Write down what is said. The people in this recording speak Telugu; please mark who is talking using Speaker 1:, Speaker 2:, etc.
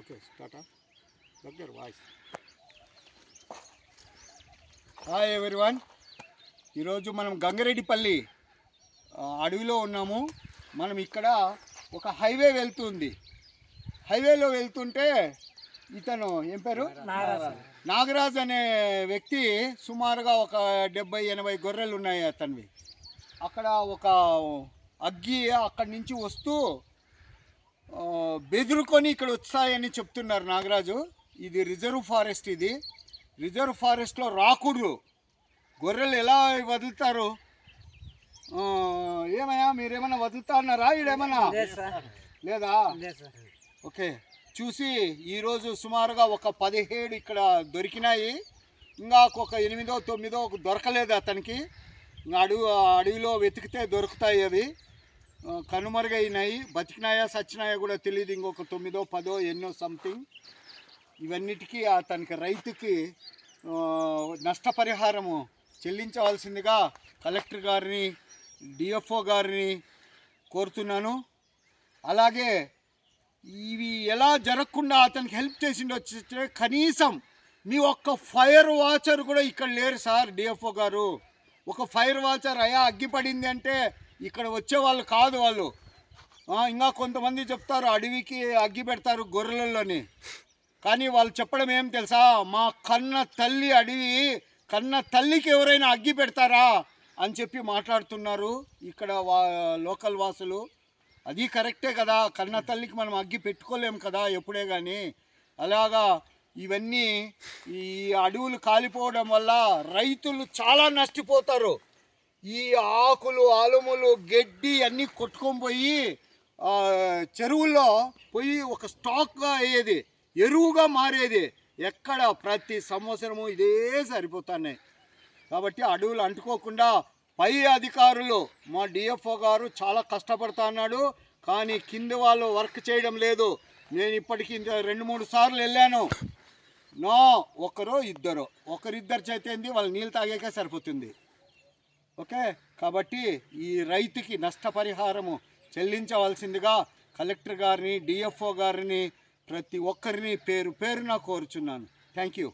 Speaker 1: ఓకే స్టార్ట్ దగ్గర వాయిస్ హాయ్ ఎవరివన్ ఈరోజు మనం గంగరెడ్డిపల్లి అడవిలో ఉన్నాము. మనం ఇక్కడ ఒక హైవే వెళ్తుంది. హైవేలో వెళ్తుంటే ఇతను ఏం పేరు? నాగరాజ్ అనే వ్యక్తి సుమారుగా ఒక డెబ్బై ఎనభై గొర్రెలు ఉన్నాయి అతనివి. అక్కడ ఒక అగ్గి అక్కడి నుంచి వస్తూ బెదురుకొని ఇక్కడ వచ్చాయని చెప్తున్నారు నాగరాజు. ఇది రిజర్వ్ ఫారెస్ట్ ఇది. రిజర్వ్ ఫారెస్ట్లో రాకూడదు గొర్రెలు ఎలా వదులుతారు? ఏమయ్యా మీరేమన్నా వదులుతా అన్నారా ఈడేమన్నా? లేదా ఓకే. చూసి ఈరోజు సుమారుగా ఒక పదిహేడు ఇక్కడ దొరికినాయి. ఇంకా ఒక ఎనిమిదో తొమ్మిదో దొరకలేదు అతనికి. ఇంకా అడవి అడవిలో వెతికితే దొరుకుతాయి అవి. కనుమరుగైనాయి. బతికినాయా సచ్చినాయా కూడా తెలియదు ఇంకొక తొమ్మిదో పదో ఎన్నో సంథింగ్ ఇవన్నిటికీ అతనికి రైతుకి నష్టపరిహారము చెల్లించవలసిందిగా కలెక్టర్ గారిని డిఎఫ్ఓ గారిని కోరుతున్నాను. అలాగే ఇవి ఎలా జరగకుండా అతనికి హెల్ప్ చేసిండు వచ్చి కనీసం మీ ఒక్క ఫైర్ వాచర్ కూడా ఇక్కడ లేరు సార్ డిఎఫ్ఓ గారు. ఒక ఫైర్ వాచర్ అయ్యా అగ్గిపడింది అంటే ఇక్కడ వచ్చే వాళ్ళు కాదు వాళ్ళు. ఇంకా కొంతమంది చెప్తారు అడవికి అగ్గి పెడతారు గొర్రెలలోని. కానీ వాళ్ళు చెప్పడం ఏం తెలుసా? మా కన్న తల్లి అడవి కన్న తల్లికి ఎవరైనా అగ్గి పెడతారా అని చెప్పి మాట్లాడుతున్నారు ఇక్కడ వా లోకల్ వాసులు. అది కరెక్టే కదా కన్న తల్లికి మనం అగ్గి పెట్టుకోలేం కదా ఎప్పుడే కానీ అలాగా ఇవన్నీ ఈ అడవులు కాలిపోవడం వల్ల రైతులు చాలా నష్టపోతారు. ఈ ఆకులు అలుములు గడ్డి అన్నీ కొట్టుకొని పోయి చెరువుల్లో పోయి ఒక స్టాక్గా అయ్యేది ఎరువుగా మారేది. ఎక్కడ? ప్రతి సంవత్సరము ఇదే సరిపోతున్నాయి. కాబట్టి అడవులు అంటుకోకుండా పై అధికారులు మా డిఎఫ్ఓ గారు చాలా కష్టపడుతున్నాడు కానీ కింద వాళ్ళు వర్క్ చేయడం లేదు. నేను ఇప్పటికి రెండు మూడు సార్లు వెళ్ళాను. నో ఒకరు ఇద్దరు. ఒకరిద్దరు చేతేంది వాళ్ళు నీళ్ళు తాగాకే సరిపోతుంది. ఓకే? కాబట్టి ఈ రైతుకి నష్టపరిహారము చెల్లించవలసిందిగా కలెక్టర్ గారిని డిఎఫ్ఓ గారిని ప్రతి ఒక్కరిని పేరు పేరున కోరుచున్నాను. Thank you.